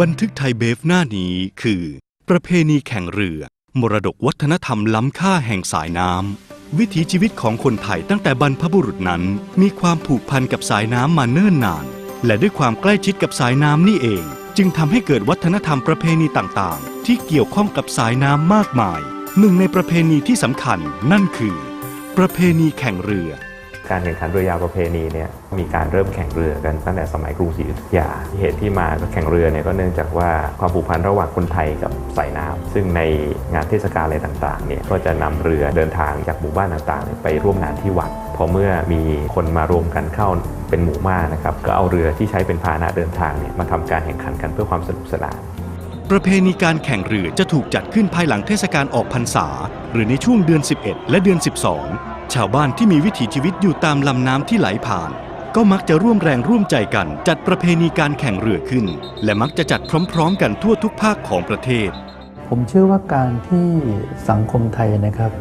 บันทึกไทยเบฟหน้านี้คือ ประเพณีแข่งเรือ มรดกวัฒนธรรมล้ำค่าแห่งสายน้ำ วิถีชีวิตของคนไทยตั้งแต่บรรพบุรุษนั้น มีความผูกพันกับสายน้ำมาเนิ่นนาน และด้วยความใกล้ชิดกับสายน้ำนี่เอง จึงทำให้เกิดวัฒนธรรมประเพณีต่างๆ ที่เกี่ยวข้องกับสายน้ำมากมาย หนึ่งในประเพณีที่สำคัญนั่นคือ ประเพณีแข่งเรือ การแข่งขันเรือยาวประเพณีเนี่ยมีการเริ่มแข่งเรือกันตั้งแต่สมัยกรุงศรีอยุธยาเหตุที่มาแข่งเรือเนี่ยก็เนื่องจากว่าความผูกพันระหว่างคนไทยกับสายน้ำซึ่งในงานเทศกาลอะไรต่างๆเนี่ยก็จะนำเรือเดินทางจากหมู่บ้านต่างๆ ไปร่วมงานที่วัดพอเมื่อมีคนมารวมกันเข้าเป็นหมู่มากนะครับก็เอาเรือที่ใช้เป็นพาหนะเดินทางเนี่ยมาทำการแข่งขันกันเพื่อความสนุกสนานประเพณีการแข่งเรือจะถูกจัดขึ้นภายหลังเทศกาลออกพรรษา หรือในช่วงเดือน 11 และเดือน 12 ชาวบ้านที่มีวิถีชีวิตอยู่ตามลำน้ำที่ไหลผ่าน ก็มักจะร่วมแรงร่วมใจกันจัดประเพณีการแข่งเรือขึ้น และมักจะจัดพร้อมๆ กันทั่วทุกภาคของประเทศ ผมเชื่อว่าการที่สังคมไทยนะครับ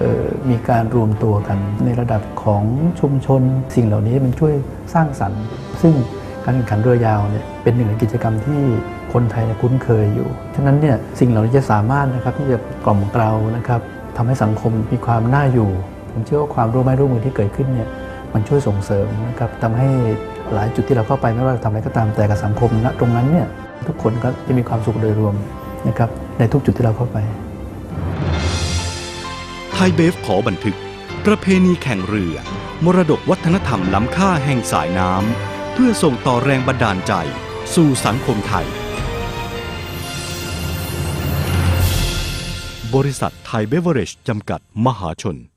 ออมีการรวมตัวกันในระดับของชุมชน สิ่งเหล่านี้มันช่วยสร้างสรรค์ ซึ่งการแข่งขันเรือยาวเนี่ยเป็นหนึ่งในกิจกรรมที่คนไทยเนี่ยคุ้นเคยอยู่ ฉะนั้นเนี่ยสิ่งเหล่านี้จะสามารถนะครับที่จะกล่อมเกลานะครับทำให้สังคมมีความน่าอยู่ ผมเชื่อว่าความร่วมไม้ร่วมมือที่เกิดขึ้นเนี่ยมันช่วยส่งเสริมนะครับทำให้หลายจุดที่เราเข้าไปไม่ว่าจะทำอะไรก็ตามแต่กับสังคมณตรงนั้นเนี่ยทุกคนก็จะมีความสุขโดยรวมนะครับในทุกจุดที่เราเข้าไปไทยเบฟขอบันทึก ประเพณีแข่งเรือ มรดกวัฒนธรรมล้ำค่าแห่งสายน้ำเพื่อส่งต่อแรงบันดาลใจ สู่สังคมไทย บริษัทไทยเบเวอเรจจำกัดมหาชน